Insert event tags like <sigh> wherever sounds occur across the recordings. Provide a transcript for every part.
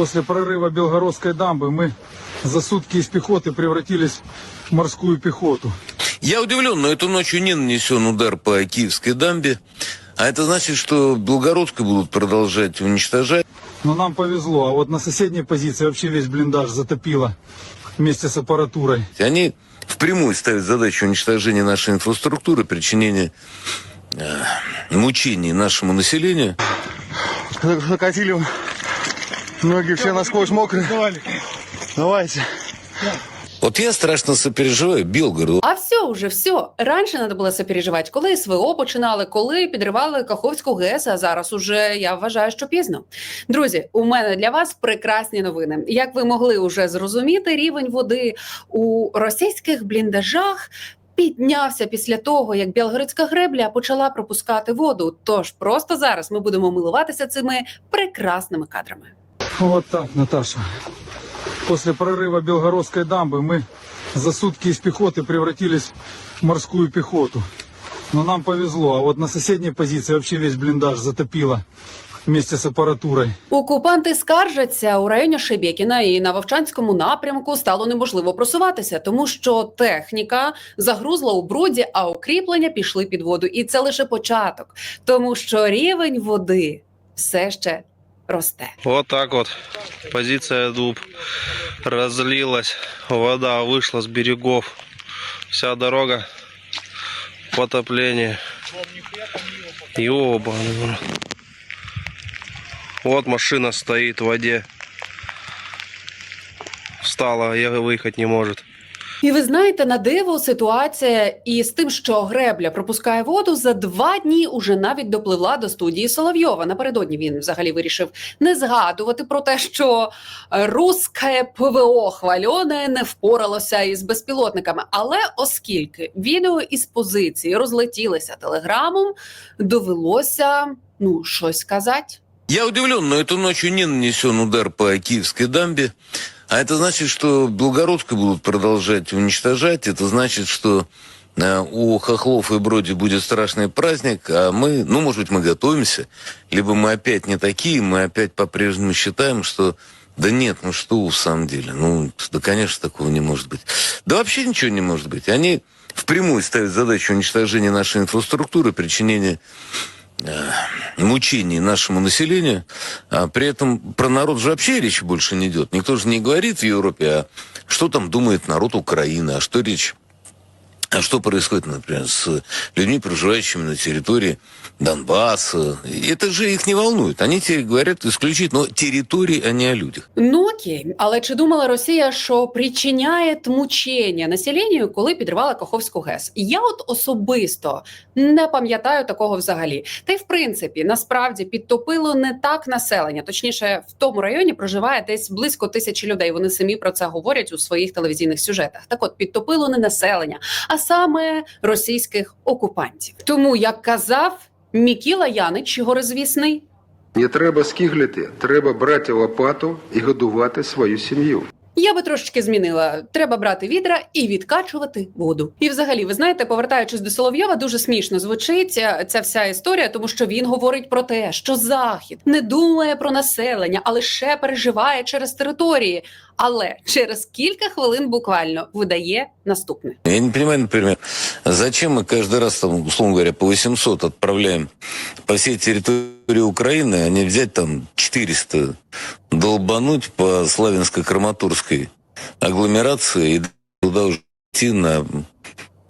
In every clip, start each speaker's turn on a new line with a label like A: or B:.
A: После прорыва Белгородской дамбы мы за сутки из пехоты превратились в морскую пехоту.
B: Я удивлен, но эту ночью не нанесен удар по Киевской дамбе. А это значит, что Белгородскую будут продолжать уничтожать.
A: Но нам повезло, а вот на соседней позиции вообще весь блиндаж затопило вместе с аппаратурой.
B: Они впрямую ставят задачу уничтожения нашей инфраструктуры, причинения э, мучений нашему населению.
C: Накатили ноги все насквозь мокрые. Давайте.
B: Вот я страшно сопереживаю Белгороду.
D: А все уже все. Раніше треба було сопереживати, коли СВО починали, коли підривали Каховську ГЕС, а зараз уже я вважаю, що пізно. Друзі, у мене для вас прекрасні новини. Як ви могли уже зрозуміти, рівень води у російських бліндажах. Піднявся після того, як Білгородська гребля почала пропускати воду. Тож просто зараз ми будемо милуватися цими прекрасними кадрами.
A: Вот так, Наташа. После прорыва Белгородской дамбы мы за сутки из пехоты превратились в морскую пехоту. Но нам повезло, а вот на соседней позиции вообще весь блиндаж затопило вместе с аппаратурой.
D: Окупанти скаржаться у районі Шебєкіна і на Вовчанському напрямку стало неможливо просуватися, тому що техніка загрузла у бруді, а укріплення пішли під воду. І це лише початок, тому що рівень води все ще росте.
E: Отак от, от позиція дуб разлилась вода вышла с берегов Вся дорога потопление. Ёба. Вот машина стоит в воде. Встала, я выехать не может.
D: І ви знаєте, на диво ситуація із тим, що гребля пропускає воду за два дні уже навіть допливла до студії Соловйова. Напередодні він взагалі вирішив не згадувати про те, що русське ПВО хвальоне не впоралося із безпілотниками. Але оскільки відео із позиції розлетілися телеграмом, довелося ну щось сказати.
B: Я удивлен, но эту ночью не нанесен удар по Киевской дамбе. А это значит, что Белгородскую будут продолжать уничтожать. Это значит, что э, у Хохлов и Броди будет страшный праздник, а мы, ну, может быть, мы готовимся, либо мы опять не такие, мы опять по-прежнему считаем, что да нет, ну что в самом деле, ну, да, конечно, такого не может быть. Да вообще ничего не может быть. Они впрямую ставят задачу уничтожения нашей инфраструктуры, причинения мучений нашему населению. А при этом про народ же вообще речи больше не идет. Никто же не говорит в Европе, а что там думает народ Украины, а что речь а что происходит, например, с людьми, проживающими на территории Донбасса? Это же их не волнует. Они тебе говорят исключительно о территории, а не о людях.
D: Ну окей, але чи думала Росія, що причиняє мучення населенню, коли підривала Каховську ГЕС? Я от особисто не пам'ятаю такого взагалі. Та й в принципі насправді підтопило не так населення. Точніше, в тому районі проживає десь близько тисячі людей. Вони самі про це говорять у своїх телевізійних сюжетах. Так от підтопило не населення, а саме російських окупантів. Тому як казав Мікіла Янич, горизвісний,
F: Не треба скиглити, треба брати лопату і годувати свою сім'ю.
D: Я би трошечки змінила. Треба брати відра і відкачувати воду. І, взагалі, ви знаєте, повертаючись до Соловйова, дуже смішно звучить ця, ця вся історія, тому що він говорить про те, що захід не думає про населення, а лише переживає через території. Але через кілька хвилин буквально видає наступне.
B: Я не понимаю, например, зачем мы каждый раз, там, условно говоря, по 800 отправляем по всей территории Украины, а не взять там 400, долбануть по Славянско-Краматорской агломерации и туда уже идти на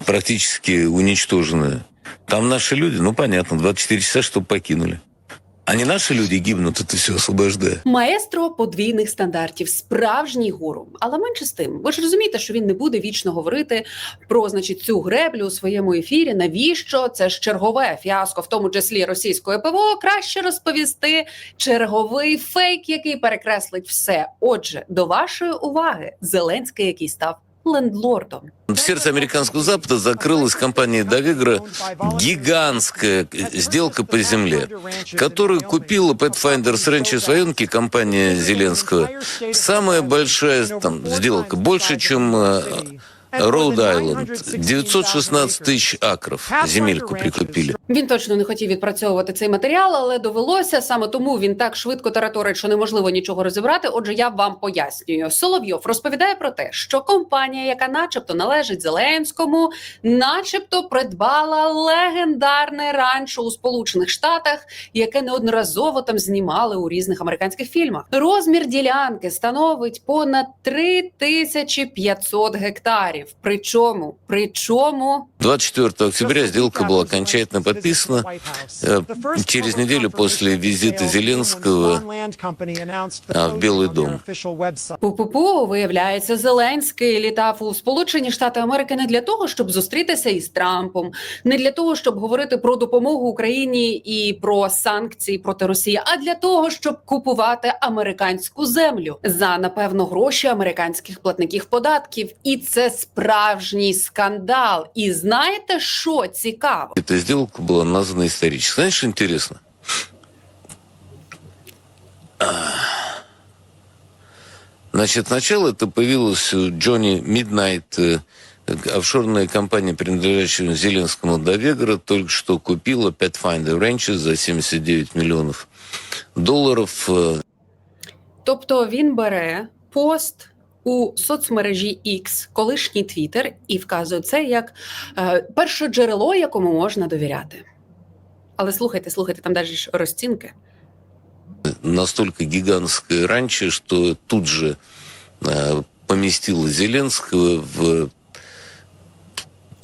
B: практически уничтоженное. Там наши люди, ну понятно, 24 часа, чтобы покинули. А не наши люди гибнут, это все освобождая.
D: Маестро подвійних стандартів, справжній гуру. Але менше з тим, ви ж розумієте, що він не буде вічно говорити про значить цю греблю у своєму ефірі. Навіщо це ж чергове фіаско, в тому числі російської ПВО, краще розповісти черговий фейк, який перекреслить все. Отже, до вашої уваги, Зеленський, який став
B: В сердце американского Запада закрылась компания Давигра гигантская сделка по земле, которую купила Pathfinders Ranches военки, компания Зеленского. Самая большая там сделка, больше, чем э, Роуд-Айленд. 916 тысяч акров земельку прикупили.
D: Він точно не хотів відпрацьовувати цей матеріал, але довелося саме тому він так швидко тараторить, що неможливо нічого розібрати. Отже, я вам пояснюю. Соловйов розповідає про те, що компанія, яка, начебто, належить Зеленському, начебто придбала легендарне ранчо у Сполучених Штатах, яке неодноразово там знімали у різних американських фільмах. Розмір ділянки становить понад 3500 гектарів Причому, причому
B: 24 октября сделка была окончательно подписана э, через неделю после визита Зеленского а, в Белый дом.
D: Пу-пу-пу, виявляється, Зеленський літав у Сполучені Штати Америки не для того, щоб зустрітися із Трампом, не для того, щоб говорити про допомогу Україні і про санкції проти Росії, а для того, щоб купувати американську землю за напевно гроші американських платників податків. І це справжній скандал. І знаєте, що цікаво?
B: Эта сделка была названа исторической. Знаешь, что интересно? А. Значит, сначала это появилось у Джонни Миднайт, э, офшорная компания, принадлежащая Зеленскому до Вегара, только что купила Pathfinder Ranches за 79 миллионов долларов. Э,
D: Тобто він бере пост у соцмережі X, колишній Twitter, і вказує це як е, перше джерело, якому можна довіряти. Але слухайте, слухайте, там навіть розцінки.
B: настолько гигантское ранчо, что тут же э, поместило Зеленского в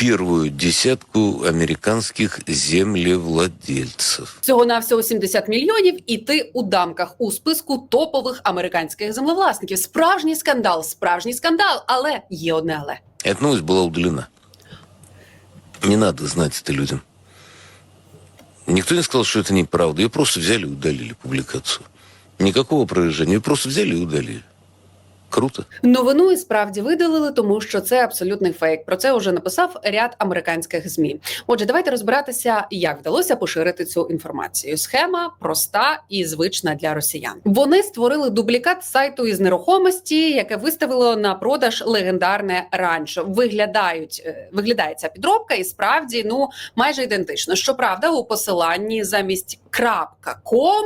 B: первую десятку американских землевладельцев.
D: Всього на всього 70 мільйонів, і ти у дамках у списку топових американських землевласників. Справжній скандал, справжній скандал, але є одне але.
B: Эта новость была удалена. Не надо знать это людям. Никто не сказал, что это неправда. Ее просто взяли и удалили публикацию. Никакого опровержения. Ее просто взяли и удалили. Круто.
D: Новину і справді видалили, тому що це абсолютний фейк. Про це вже написав ряд американських змі. Отже, давайте розбиратися, як вдалося поширити цю інформацію. Схема проста і звична для росіян. Вони створили дублікат сайту із нерухомості, яке виставило на продаж легендарне ранчо. Виглядають е, виглядає ця підробка, і справді ну майже ідентично. Щоправда, у посиланні замість .com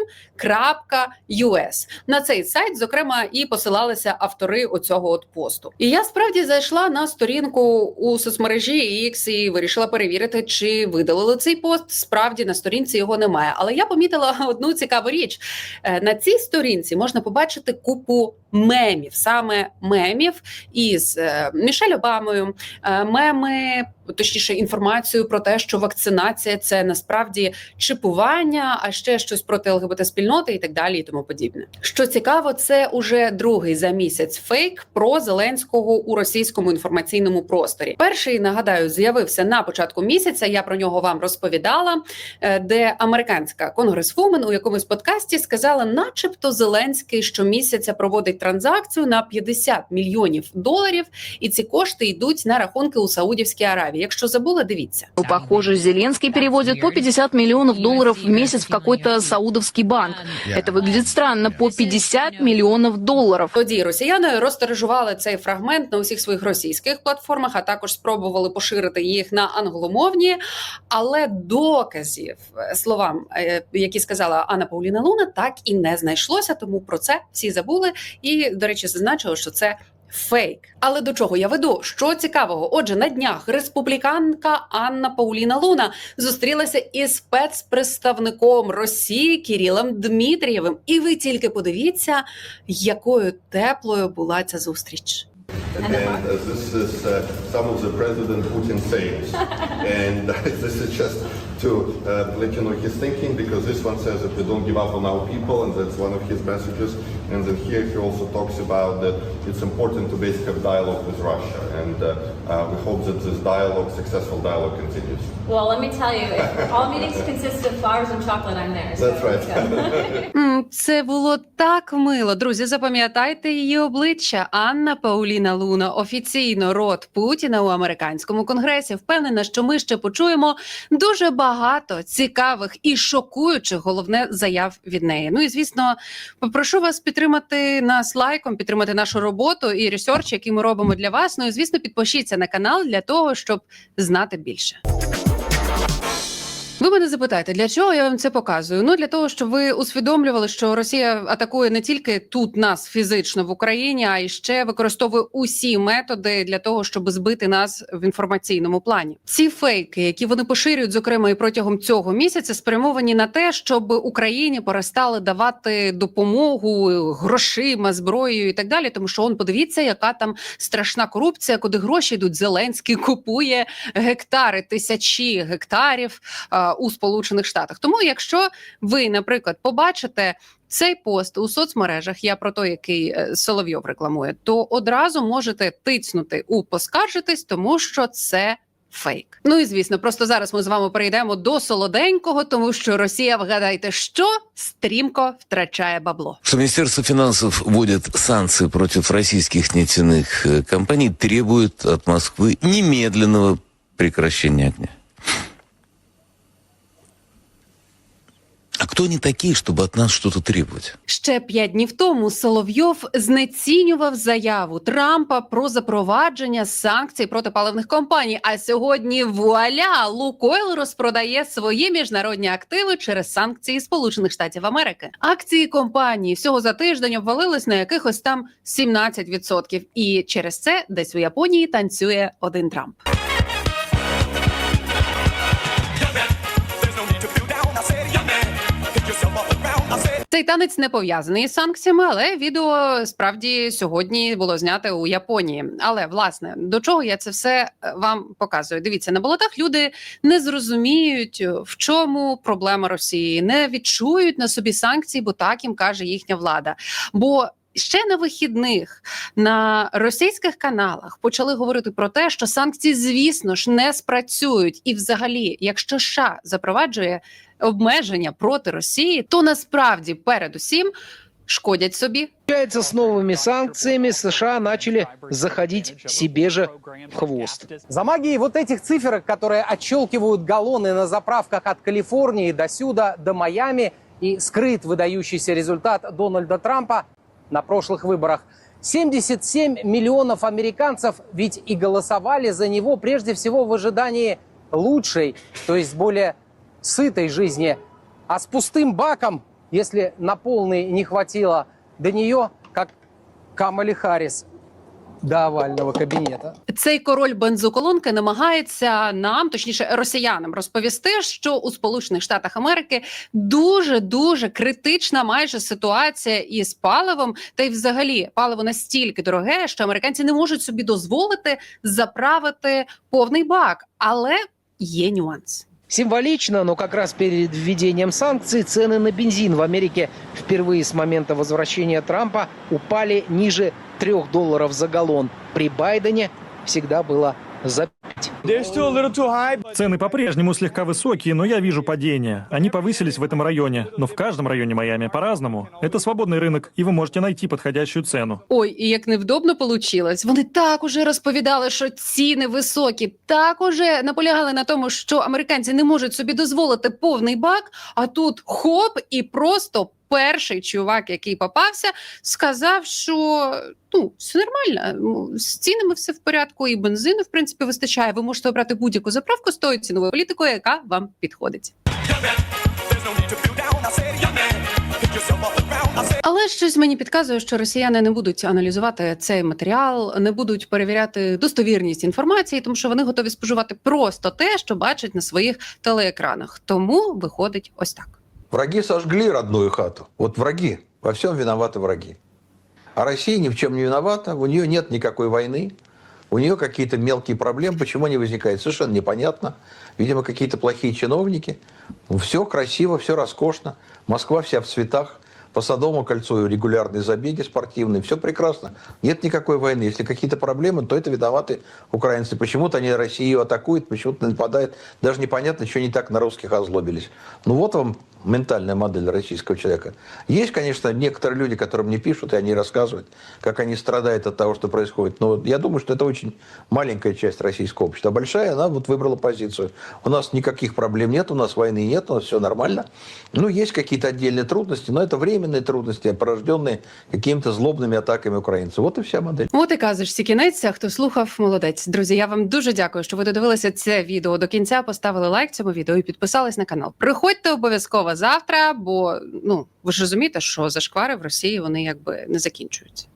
D: На цей сайт, зокрема, і посилалися автори оцього от посту. І я справді зайшла на сторінку у соцмережі X і вирішила перевірити, чи видалили цей пост. Справді на сторінці його немає. Але я помітила <laughs> одну цікаву річ: Е, на цій сторінці можна побачити купу мемів, саме мемів із е, Мішель Обамою, е, меми. Точніше, інформацію про те, що вакцинація це насправді чипування, а ще щось проти ЛГБТ спільноти і так далі, і тому подібне. Що цікаво, це уже другий за місяць фейк про Зеленського у російському інформаційному просторі. Перший нагадаю з'явився на початку місяця. Я про нього вам розповідала, е, де американська конгресвумен у якомусь подкасті сказала, начебто, Зеленський щомісяця проводить транзакцію на 50 мільйонів доларів, і ці кошти йдуть на рахунки у Саудівській Аравії. Якщо забули, дивіться.
G: Ну, Похоже, Зеленский переводит по 50 миллионов долларов в месяц в какой-то саудовский банк. Это выглядит странно, по 50 миллионов долларов.
D: Тоді росіяни розтережували цей фрагмент на усіх своїх російських платформах, а також спробували поширити їх на англомовні. Але доказів е, словам, е, які сказала Анна Пауліна Луна, так і не знайшлося. Тому про це всі забули. І, до речі, зазначили, що це. Фейк, але до чого я веду? Що цікавого? Отже, на днях республіканка Анна Пауліна Луна зустрілася із спецпредставником Росії Кірілом Дмитрієвим. І ви тільки подивіться, якою теплою була ця зустріч.
H: And uh, this is uh, some of the President Putin sayings. <laughs> and uh, <laughs> this is just to uh, let you know his thinking, because this one says that we don't give up on our people, and that's one of his messages. And then here he also talks about that it's important to basically have dialogue with Russia. And uh, uh, we hope that this dialogue, successful dialogue, continues.
I: Well, let me tell you, if all meetings consist of flowers and chocolate, I'm there. so
H: That's right. <laughs>
D: М, Це було так мило. Друзі, запам'ятайте її обличчя. Анна Пауліна Луна, офіційно рот Путіна у американському конгресі. Впевнена, що ми ще почуємо дуже багато. багато цікавих і шокуючих головне заяв від неї. Ну і звісно, попрошу вас підтримати нас лайком, підтримати нашу роботу і ресерч, який ми робимо для вас. Ну і звісно, підпишіться на канал для того, щоб знати більше. Thank you. Ви мене запитаєте, для чого я вам це показую? Ну для того, щоб ви усвідомлювали, що Росія атакує не тільки тут нас фізично в Україні, а й ще використовує усі методи для того, щоб збити нас в інформаційному плані. Ці фейки, які вони поширюють, зокрема і протягом цього місяця, спрямовані на те, щоб Україні перестали давати допомогу грошима, зброєю і так далі. Тому що он подивіться, яка там страшна корупція, куди гроші йдуть. Зеленський купує гектари, тисячі гектарів у Сполучених Штатах. Тому, якщо ви, наприклад, побачите. Цей пост у соцмережах, я про той, який е, Соловйов рекламує, то одразу можете тицнути у поскаржитись, тому що це фейк. Ну і звісно, просто зараз ми з вами перейдемо до солоденького, тому що Росія, вгадайте, що стрімко втрачає бабло.
B: Что Министерство финансов вводит санкции против российских нефтяных э, компаний, требует от Москвы немедленного прекращения огня. А кто они такие, чтобы от нас что-то требовать?
D: Ще п'ять днів тому Соловйов знецінював заяву Трампа про запровадження санкцій проти паливних компаній. А сьогодні вуаля Лукойл розпродає свої міжнародні активи через санкції Сполучених Штатів Америки. Акції компанії всього за тиждень обвалились на якихось там 17%. І через це десь у Японії танцює один Трамп. Цей танець не пов'язаний із санкціями, але відео справді сьогодні було знято у Японії. Але власне до чого я це все е, вам показую? Дивіться на болотах. Люди не зрозуміють, е, в чому проблема Росії, не відчують на собі санкції, бо так їм каже їхня влада. Бо Ще на вихідних на російських каналах почали говорити про те, що санкції, звісно ж, не спрацюють, і, взагалі, якщо США запроваджує обмеження проти Росії, то насправді передусім шкодять собі.
J: Получается, с новыми санкциями США начали заходить себе же в хвост.
K: За магией вот этих циферок, которые отщелкивают галлоны на заправках от Калифорнии до сюда, до Майами, и скрыт выдающийся результат Дональда Трампа на прошлых выборах. 77 миллионов американцев ведь и голосовали за него прежде всего в ожидании лучшей, то есть более сытой жизни. А с пустым баком, если на полный не хватило до нее, как Камали Харрис до овального кабинета.
D: Цей король бензоколонки намагається нам, точніше, росіянам, розповісти, що у Сполучених Штатах Америки дуже дуже критична майже ситуація із паливом, та й взагалі паливо настільки дороге, що американці не можуть собі дозволити заправити повний бак. Але є нюанс.
J: Символично, но как раз перед введением санкций цены на бензин в Америке впервые с момента возвращения Трампа упали ниже 3 долларов за галлон. При Байдене всегда было за 5.
L: Цены по-прежнему слегка высокие, но я вижу падение. Они повысились в этом районе, но в каждом районе Майами по-разному. Это свободный рынок, и вы можете найти подходящую цену.
D: Ой, і як невдобно получилось. Вони так уже розповідали, що ціни високі, так уже наполягали на тому, що американці не можуть собі дозволити повний бак. А тут хоп, і просто перший чувак, який попався, сказав, що ну все нормально. ну, З цінами все в порядку, і бензину в принципі вистачає. Ви можете обрати будь-яку заправку з тою ціновою політикою, яка вам підходить. Але щось мені підказує, що росіяни не будуть аналізувати цей матеріал, не будуть перевіряти достовірність інформації, тому що вони готові споживати просто те, що бачать на своїх телеекранах. Тому виходить ось так.
M: Враги сожгли родную хату. Вот враги. Во всем виноваты враги. А Россия ни в чем не виновата. У нее нет никакой войны. У нее какие-то мелкие проблемы. Почему они возникают? Совершенно непонятно. Видимо, какие-то плохие чиновники. Все красиво, все роскошно. Москва вся в цветах. По Садовому кольцу регулярные забеги спортивные. Все прекрасно. Нет никакой войны. Если какие-то проблемы, то это виноваты украинцы. Почему-то они Россию атакуют, почему-то нападают. Даже непонятно, что не так на русских озлобились. Ну вот вам ментальная модель российского человека. Есть, конечно, некоторые люди, которые мне пишут, и они рассказывают, как они страдают от того, что происходит. Но вот я думаю, что это очень маленькая часть российского общества. А большая, она вот выбрала позицию. У нас никаких проблем нет, у нас войны нет, у нас все нормально. Ну, есть какие-то отдельные трудности, но это временные трудности, порожденные какими-то злобными атаками украинцев. Вот и вся модель.
D: От і казочці кінець. А Хто слухав, молодець. Друзі, я вам дуже дякую, що ви додивилися це відео до кінця. Поставили лайк цьому відео і підписались на канал. Приходьте обов'язково завтра, бо ну ви ж розумієте, що зашквари в Росії вони якби не закінчуються.